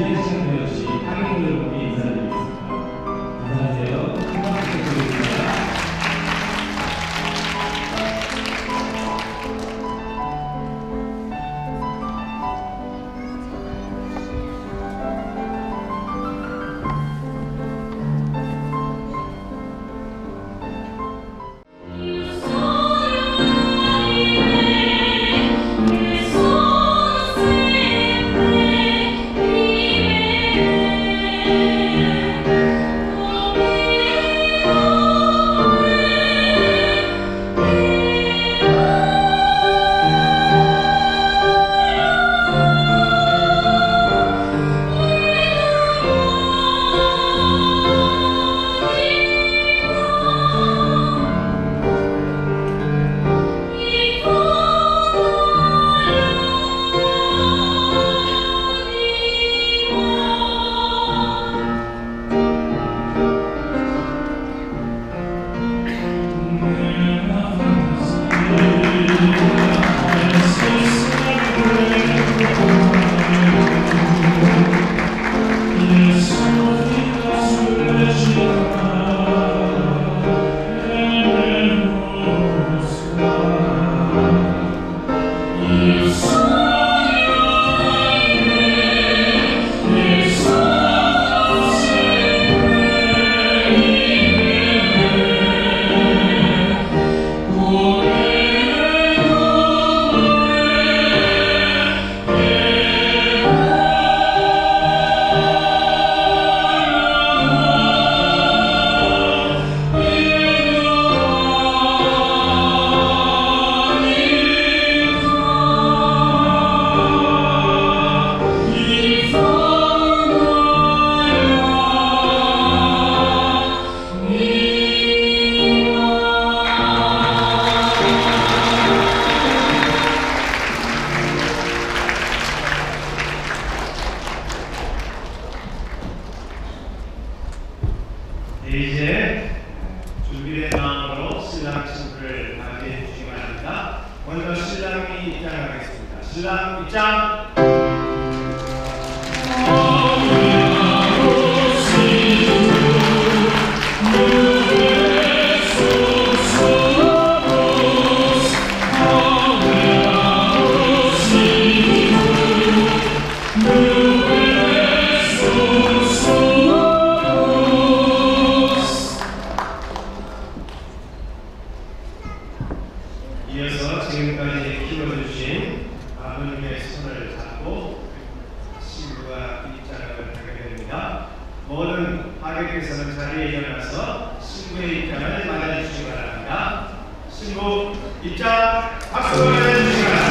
이현 씨가 보여주신 하객분들과 인사드립니다. 있습니다. 신부 입장 박수 보내주시기 바랍니다.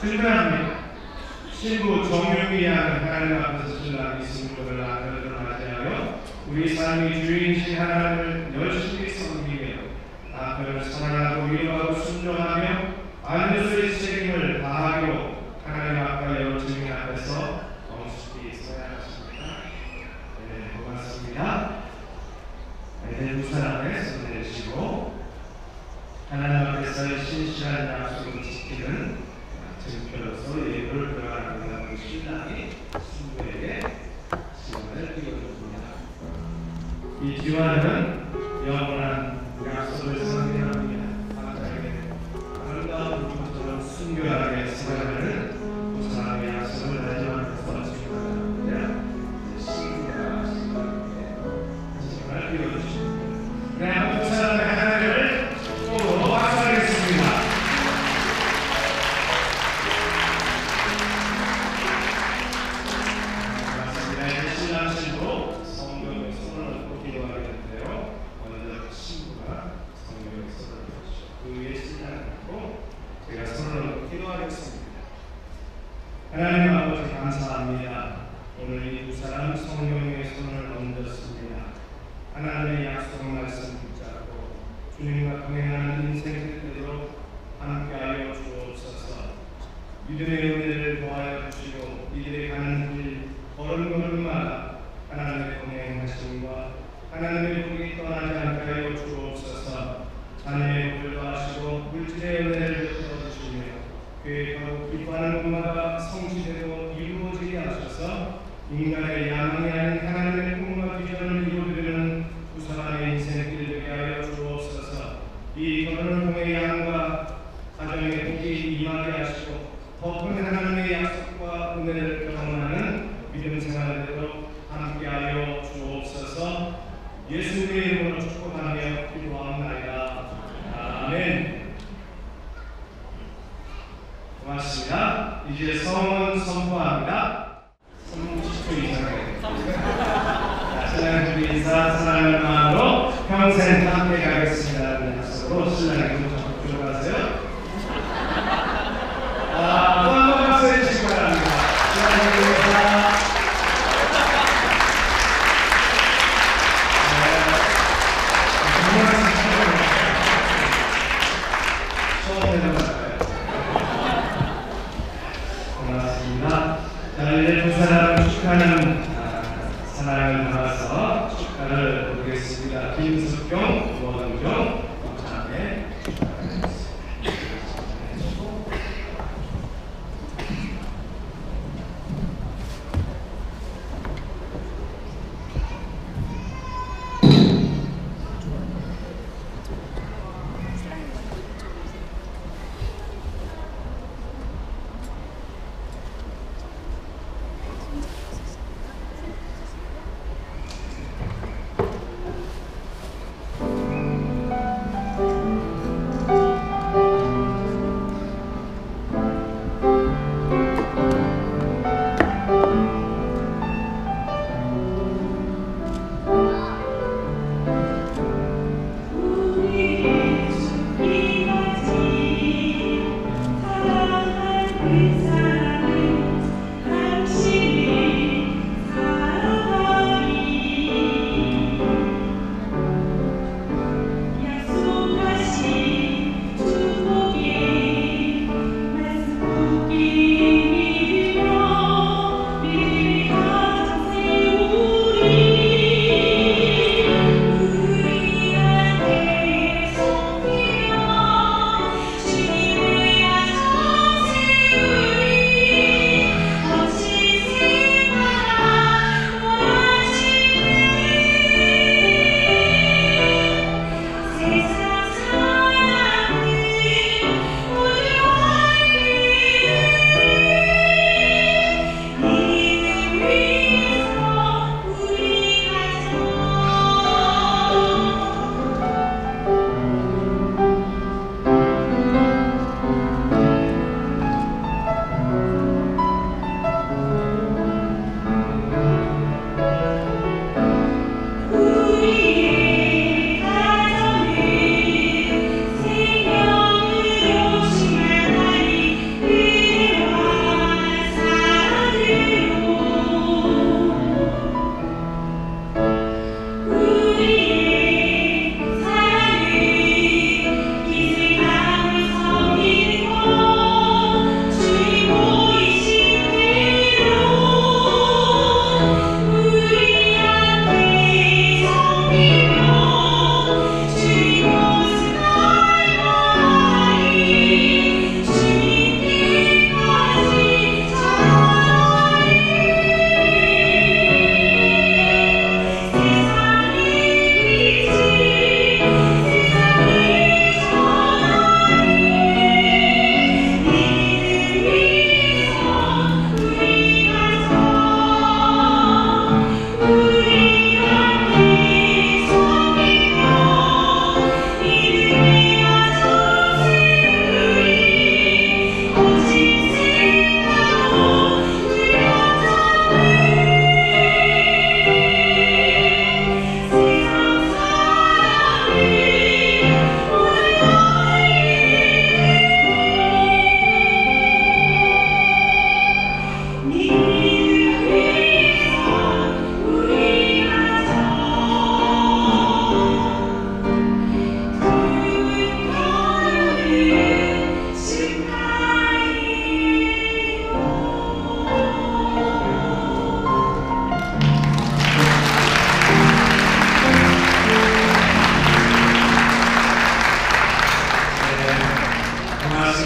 출발합니다. 신부 정용이 양 하나님 앞에서 신랑이 신부를 아들을 맞이하여 우리 삶의 주인이신 하나님을 열심히 섬기며 남편을 사랑하고 위로하고 순종하며 안에서의 책임을 다하기로 하나님 앞과 여주님 앞에서 엄숙히 서야 하십니다. 네, 고맙습니다. 네, 두 사람의 손을 내시고 하나님 앞에서의 신실한 약속을 지키는 증표로서 예물을 우리 신랑이 신부에게 지원을 띄워줍니다. 이 지원은 영원한 약속을 감사합니다. 오늘 이 두 사람 성경의 손을 얹었습니다. 하나님의 약속 말씀 붙잡고 주님과 동행하는 인생 그대로 함께하여 주옵소서. 믿음의 은혜를 더하여 주시고 이들이 가는 길 걸음걸음마다 하나님의 동행하심과 하나님의 복이 떠나지 않게 하여 주옵소서 자녀의 복을 더하시고 물질의 은혜를 베풀어 주시며 계획하고 기뻐하는 것마다 성취되고 하셔서 인간의 야망이 아닌 하나님의 꿈과 비전을 이루어드리는 두 사람의 인생길 되게 하여 주옵소서. 이 결혼을 통해 양과 가정의 복이 임하게 하시고 더큰 하나님의 약속과 은혜를 경험하는 믿음 생활을 되도록 함께 하여 주옵소서. 예수님의 이름으로 축복하며 기도합나이다. 아멘. 고맙습니다. 이제 성은 선포합니다 30초 이상에 신랑의 둘이 인사 사랑하는 마음으로 평생 함께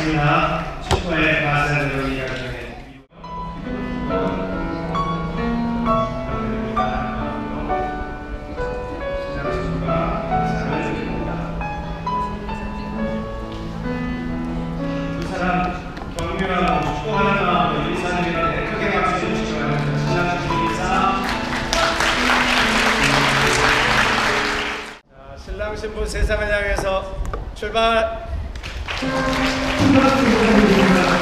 반갑습니다. 최초의 가사 드리기가 중요해. 신랑 신부 세상을 향해서 출발. 큰 박수 부탁드립니다.